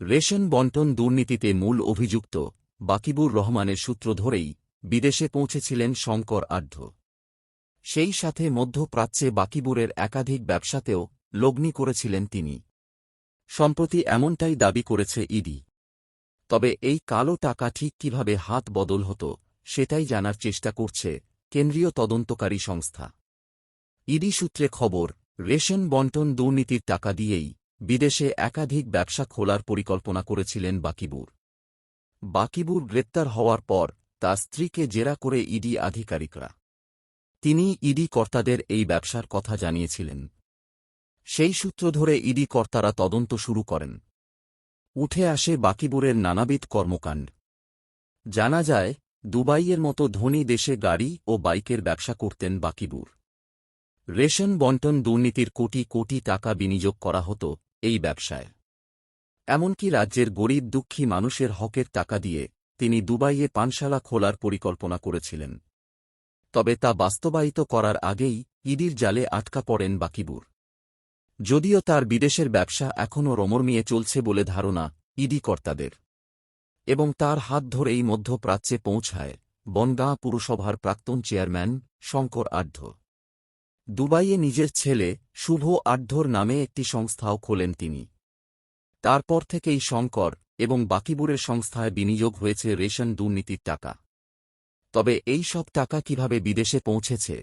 Ration বন্টন দুর্নীতিতে মূল অভিযুক্ত বাকিবুর রহমানের সূত্র ধরেই বিদেশে পৌঁছেছিলেন শঙ্কর আঢ্য সেই সাথে মধ্যপ্রাচ্যে বাকিবুরের একাধিক ব্যবসাতেও লগ্নি করেছিলেন তিনি। সম্প্রতি এমনটাই দাবি করেছে ইডি। তবে এই কালো টাকা ঠিক কীভাবে হাত বদল হতো, সেটাই জানার চেষ্টা করছে কেন্দ্রীয় তদন্তকারী সংস্থা। ইডি সূত্রে খবর, রেশন বন্টন দুর্নীতির টাকা দিয়েই বিদেশে একাধিক ব্যবসা খোলার পরিকল্পনা করেছিলেন বাকিবুর। বাকিবুর গ্রেপ্তার হওয়ার পর তার স্ত্রীকে জেরা করে ইডি আধিকারিকরা। তিনি ইডি কর্তাদের এই ব্যবসার কথা জানিয়েছিলেন। সেই সূত্র ধরে ইডি কর্তারা তদন্ত শুরু করেন। উঠে আসে বাকিবুরের নানাবিধ কর্মকাণ্ড। জানা যায়, দুবাইয়ের মতো ধনী দেশে গাড়ি ও বাইকের ব্যবসা করতেন বাকিবুর। রেশন বন্টন দুর্নীতির কোটি কোটি টাকা বিনিয়োগ করা হতো এই ব্যবসায়। এমনকি রাজ্যের গরিব দুঃখী মানুষের হকের টাকা দিয়ে তিনি দুবাইয়ে পানশালা খোলার পরিকল্পনা করেছিলেন। তবে তা বাস্তবায়িত করার আগেই ইডির জালে আটকা পড়েন বাকিবুর। যদিও তার বিদেশের ব্যবসা এখনও রমরমিয়ে চলছে বলে ধারণা ইডি কর্তাদের। এবং তার হাত ধরেই মধ্যপ্রাচ্যে পৌঁছায় বনগাঁ পুরসভার প্রাক্তন চেয়ারম্যান শঙ্কর আঢ্য দুবাইয়ে নিজের ছেলে শুভ আঢ্যর নামে একটি সংস্থাও খোলেন তিনি। তারপর থেকেই শঙ্কর এবং বাকিবুরের সংস্থায় বিনিয়োগ হয়েছে রেশন দুর্নীতির টাকা। তবে এই সব টাকা কীভাবে বিদেশে পৌঁছেছে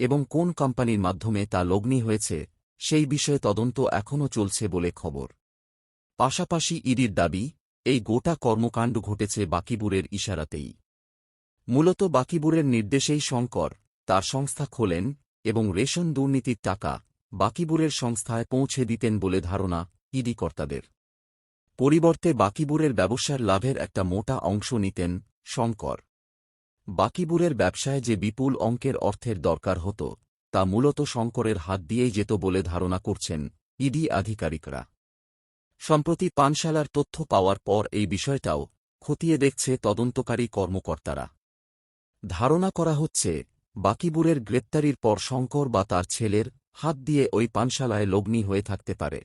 এবং কোন কোম্পানির মাধ্যমে তা লগ্নি হয়েছে, সেই বিষয়ে তদন্ত এখনও চলছে বলে খবর। পাশাপাশি ইডির দাবি, এই গোটা কর্মকাণ্ড ঘটেছে বাকিবুরের ইশারাতেই। মূলত বাকিবুরের নির্দেশেই শঙ্কর তার সংস্থা খোলেন এবং রেশন দুর্নীতির টাকা বাকিবুরের সংস্থায় পৌঁছে দিতেন বলে ধারণা ইডি কর্তাদের পরিবর্তে বাকিবুরের ব্যবসার লাভের একটা মোটা অংশ নিতেন শঙ্কর। বাকিবুরের ব্যবসায় যে বিপুল অঙ্কের অর্থের দরকার হতো, তা মূলত শঙ্করের হাত দিয়েই যেত বলে ধারণা করছেন ইডি আধিকারিকরা। সম্প্রতি পানশালার তথ্য পাওয়ার পর এই বিষয়টাও খতিয়ে দেখছে তদন্তকারী কর্মকর্তারা। ধারণা করা হচ্ছে বাকিবুরের গ্রেপ্তারির পর শঙ্কর বা তার ছেলের হাত দিয়ে ওই পানশালায় লগ্নি হয়ে থাকতে পারে।